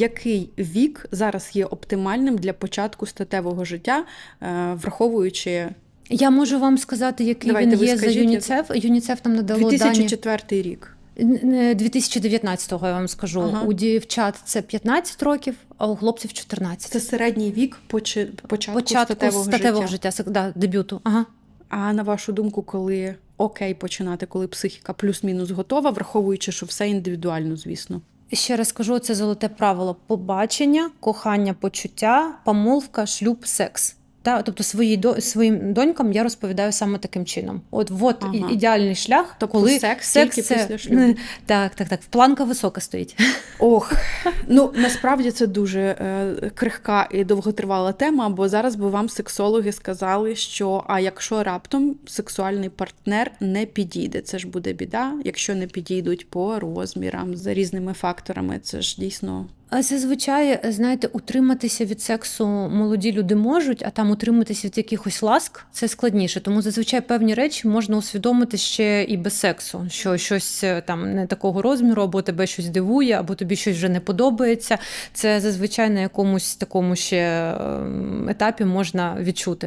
який вік зараз є оптимальним для початку статевого життя, е, враховуючи Я можу вам сказати, який Давайте він є скажіть, за ЮНІЦЕФ. ЮНІЦЕФ нам надало дані 2004 рік. 2019-го, я вам скажу. Ага. У дівчат це 15 років, а у хлопців 14. Це середній вік почи- початку, Початку статевого, статевого життя. життя, да, дебюту. Ага. А на вашу думку, коли окей починати, коли психіка плюс-мінус готова, враховуючи, що все індивідуально, звісно. Ще раз кажу, це золоте правило: побачення, кохання, почуття, помолвка, шлюб, секс. Та, тобто свої до своїм донькам я розповідаю саме таким чином. От от Ага. ідеальний шлях, Тобто коли секс тільки це після шлюбу. так, так, так. Планка висока стоїть. Ох, ну насправді це дуже е, крихка і довготривала тема, бо зараз би вам сексологи сказали, що а якщо раптом сексуальний партнер не підійде, це ж буде біда. Якщо не підійдуть по розмірам за різними факторами, це ж дійсно зазвичай, знаєте, утриматися від сексу молоді люди можуть, а там утриматися від якихось ласк це складніше. Тому зазвичай певні речі можна усвідомити ще і без сексу, що щось е, там не такого розміру, або тебе щось дивує, або тобі щось вже не подобається. Це зазвичай на якомусь такому ще ем, етапі можна відчути.